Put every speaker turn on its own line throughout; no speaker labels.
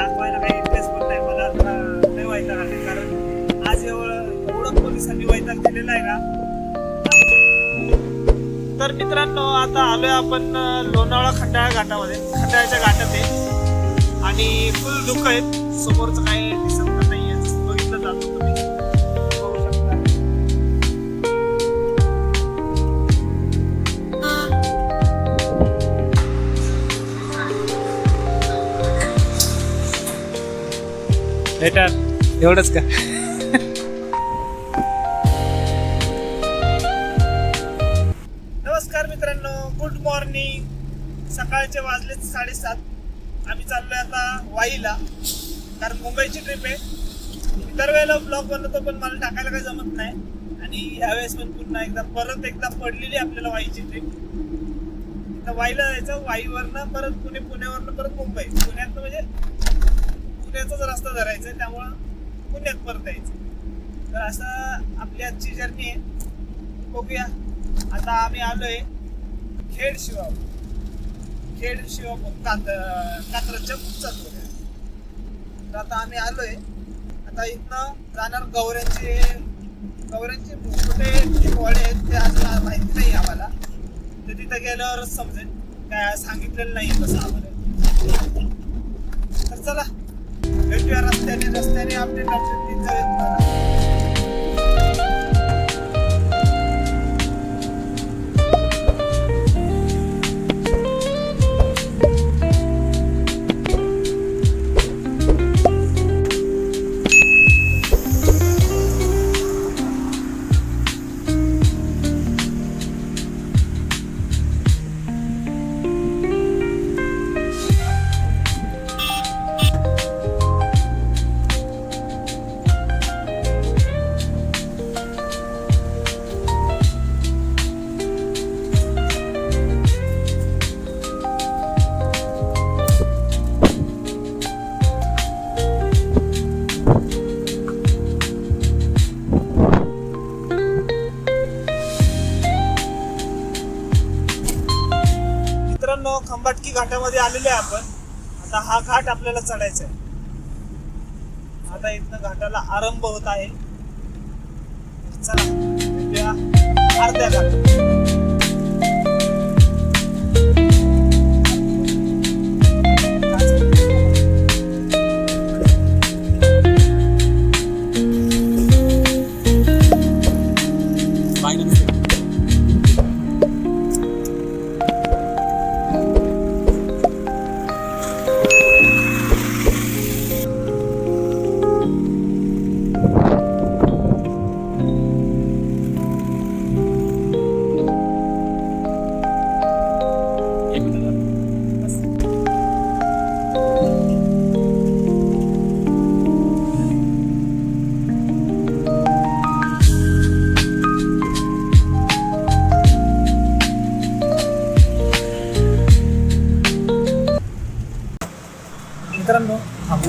दाखवायला काही इंटरेस्ट पण नाही. मला नाही वैताग आले कारण आज एवढं एवढं पोलिसांनी वैताग दिलेला आहे ना. तर मित्रांनो आता आलोय आपण लोणावळा खंडाळा घाटामध्ये. खंडाळ्याच्या घाटात आहे आणि फुल दुःख आहेत. समोरचं काही दिसत बेटर एवढंच का? नमस्कार मित्रांनो गुड मॉर्निंग सकाळचे वाजले साडेसात. आम्ही चाललोय आता वाईला. कारण मुंबईची ट्रिप आहे. इतर वेळेला ब्लॉग बनवतो पण मला टाकायला काही जमत नाही. आणि यावेळेस पण पुन्हा एकदा परत एकदा पडलेली आपल्याला वाईची ट्रिप तर वाईला जायचं वाईवरनं परत पुणे पुण्यावरनं परत मुंबई. पुण्यात म्हणजे पुण्याचाच रस्ता धरायचा आहे त्यामुळं पुण्यात परत यायचं तर असं आपली आजची जर्नी आहे. बघूया. आता आम्ही आलोय खेड शिवापूर. खेड शिवापूर कात कात्रच्या पुढचाच वगैरे तर आता आम्ही आलोय. आता इथनं जाणार गौऱ्यांचे गौऱ्यांचे कुठे वाडे आहेत ते आज माहिती नाही आम्हाला. तर तिथं गेल्यावरच समजेल. काय सांगितलेलं नाही तसं आम्हाला. तर चला भेटूया रस्त्याने रस्त्याने अपडेट घाट आपल्याला चढायचा आहे. आता इथनं घाटाला आरंभ होत आहे. चला अर्ध्या घाट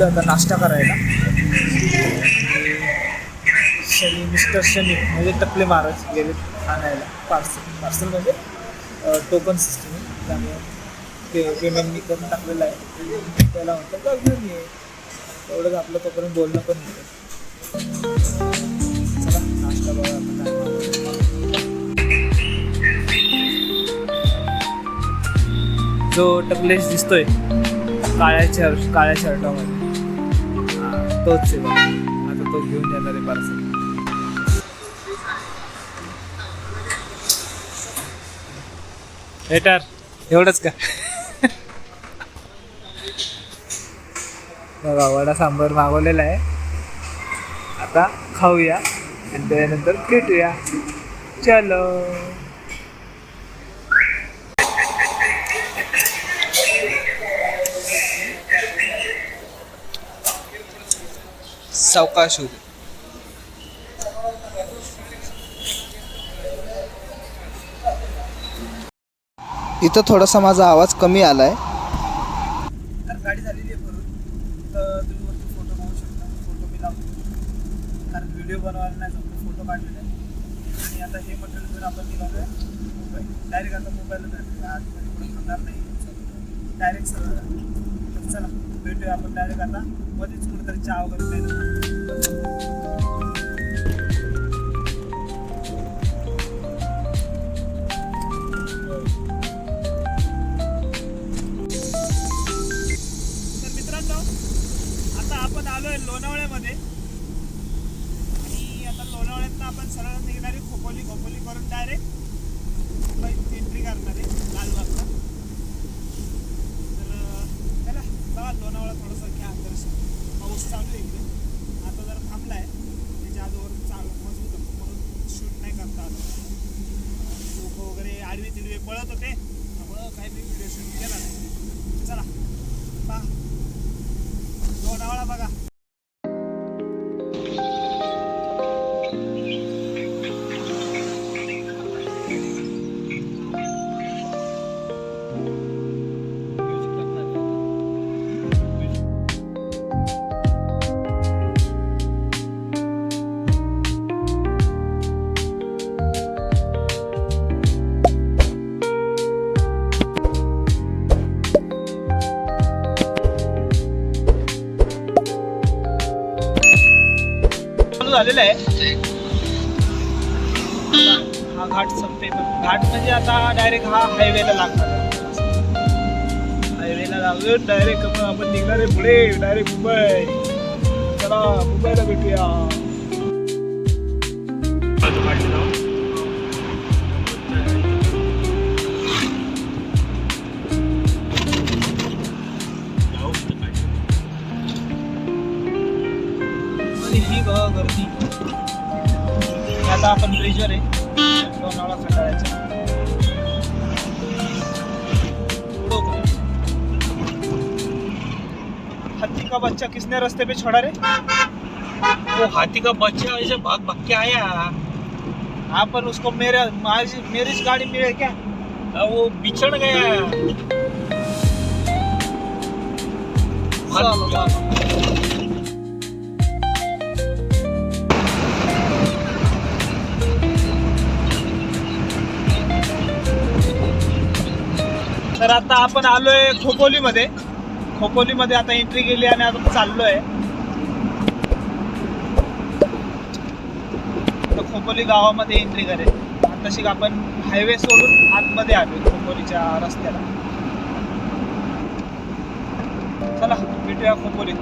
बसलो आता नाश्ता करायला. शनी मिस्टर शनी म्हणजे टपले महाराज गेले आणायला. पार्सल पार्सल म्हणजे टोकन सिस्टम आहे त्यामुळे पे पेमेंट मी करून टाकलेलं आहे. त्याला म्हणतात का घेऊन ये. तेवढंच आपलं तोपर्यंत बोलणं पण होतं. चला नाश्ता बघा आता जो टकलेश दिसतोय काळ्या शर्ट काळ्या शर्टामध्ये. तोच आहे बघा. आता तो घेऊन येणार आहे पार्सल वेटर एवढंच का? बघा वडा सांबार मागवलेला आहे. आता खाऊया आणि त्यानंतर भेटूया. चलो.
सावकाश होऊ इथं थोडासा माझा आवाज कमी आलाय.
तर गाडी झालेली आहे भरून. तर तुम्ही वरती फोटो बघू शकता. फोटो मी लावतो. कारण व्हिडिओ बनवायला नाही जमतो. फोटो काढलेले आहे आणि आता हे मटेरियल आपण निघालो आहे मुंबई डायरेक्ट आता मुंबईला जायचं आज मध्ये कुठे थांबणार नाही. डायरेक्ट चला. भेटूया आपण डायरेक्ट आता. मध्येच कुठेतरी चहा वगैरे प्यायला आडवी पळत होते. त्यामुळं काही मी व्हिडिओ शूट केला. नाही चला पहा. लोणावळा बघा. झालेलं आहे. हा घाट संपते घाट म्हणजे आता डायरेक्ट हा हायवेला लागणार हायवेला लागून डायरेक्ट आपण निघणार आहे पुढे डायरेक्ट मुंबई. चला मुंबईला भेटूया. आपण ब्रिजवर आहे. लोणावळा खंडाळ्याच्या. हाथी का बच्चा किसने रास्ते पे छोड़ा रे?
वो हाथी का बच्चा ऐसे भाग भाग के आया
हाँ पर उसको मेरे मेरीच गाड़ी मिले क्या?
वो बिछड़ गया.
तर आता आपण आलोय खोपोलीमध्ये. खोपोलीमध्ये आता एंट्री केली आणि आता चाललोय. आता खोपोली गावामध्ये एंट्री करेल तशी आपण हायवे सोडून आतमध्ये आलोय खोपोलीच्या रस्त्याला. चला भेटूया खोपोलीत.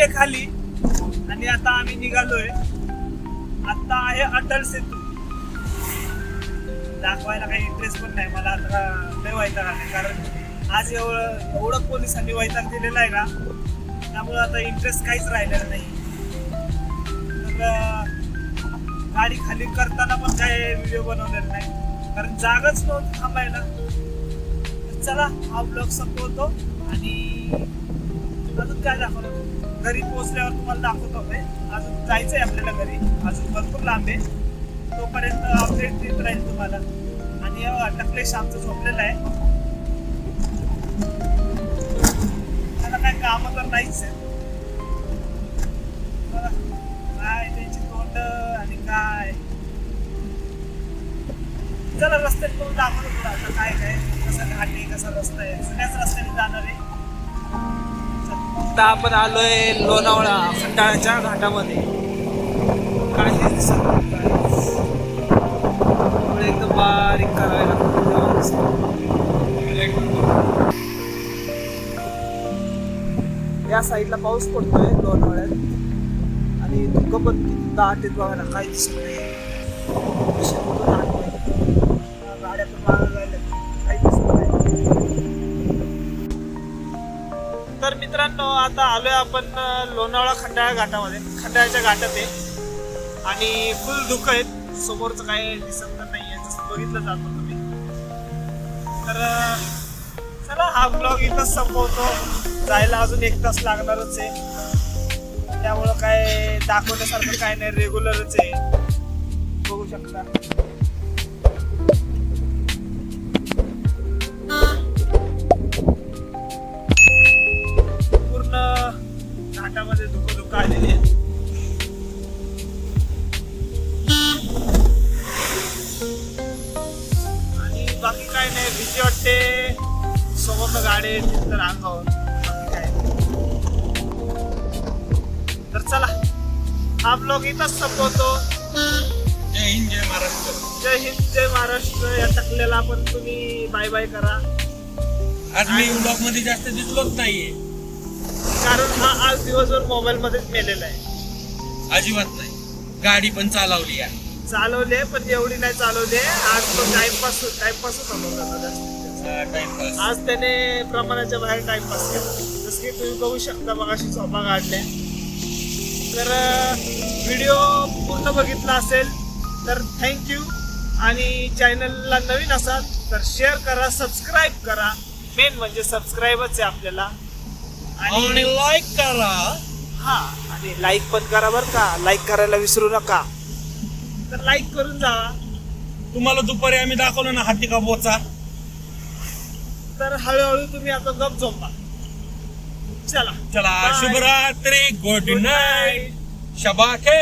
आहे खाली आणि आता आम्ही निघालोय. आता आहे अटल सेतू. दाखवायला काही इंटरेस्ट पण नाही. मला आता लय वैताग आले कारण आज एवढं एवढं पोलिसांनी वैताग दिलेला आहे का त्यामुळं आता इंटरेस्ट काहीच राहिलेला नाही. तर गाडी खाली करताना पण काही व्हिडिओ बनवलेला नाही. कारण जागाच नव्हती थांबायला. चला हा ब्लॉग संपवतो आणि अजून काय दाखवलं घरी पोहोचल्यावर तुम्हाला दाखवतो मी अजून जायचं आहे आपल्याला घरी. अजून भरपूर लांब आहे. तोपर्यंत अपडेट देत राहील तुम्हाला. आणि टकलेश आमचं झोपलेलं आहे. त्याला काय काम तर नाहीच आहे. काय त्यांची तोंड आणि काय. चला रस्त्यात करून दाखवतो तुला आता काय काय? कसा घाट आहे कसा रस्ता आहे? सगळ्याच रस्त्याने जाणार आहे. आता आपण आलोय लोणावळा खंडाळ्याच्या घाटामध्ये. काही दिसत एकदम बारीक करायला या साईडला पाऊस पडतोय लोणावळ्यात. आणि धुकं पण किती दाट आहेत काही दिसत नाही. गाड्या पण मागं जायला तर मित्रांनो आता आलोय आपण लोणावळा खंडाळा घाटामध्ये. खंडाळ्याच्या घाटात आहे. आणि फुल धुक आहेत. समोरचं काय दिसत नाही नाहीये. जसं बघितलं जातं तुम्ही. तर चला हा ब्लॉग इथंच संपवतो. जायला अजून एक तास लागणारच आहे. त्यामुळं काय दाखवण्यासारखं काय नाही. रेग्युलरच आहे. बघू शकता. हा ब्लॉग इथंच संपवतो
जय हिंद जय महाराष्ट्र।
जय हिंद जय महाराष्ट्र। या टकलेला पण तुम्ही बाय बाय करा.
आज मी ब्लॉगमध्ये जास्त दिसलोच नाहीये.
कारण हा आज दिवसभर मोबाईल मध्येच मेलेला आहे.
अजिबात नाही. गाडी पण चालवली आहे.
चालवले पण एवढी नाही चालवले आज तो टाइमपास टाइमपासच होता.
टाइमपास
आज त्याने प्रमाणाच्या बाहेर टाइमपास केला. जसं की तुम्ही बघू शकता मगाशी झोपा काढल्या. तर व्हिडिओ पूर्ण बघितला असेल तर थँक्यू आणि चॅनलला नवीन असाल तर शेअर करा सबस्क्राईब करा. मेन म्हणजे सबस्क्राईबच आहे आपल्याला.
आणि लाईक करा.
हा आणि लाईक पण करा बरं का. लाईक करायला विसरू नका. तर लाईक करून जावा
तुम्हाला दुपारी आम्ही दाखवलं ना हाती का बोचा.
तर हळूहळू तुम्ही आता गप झोपा. चला
चला. शुभरात्री गुड नाईट. शबाके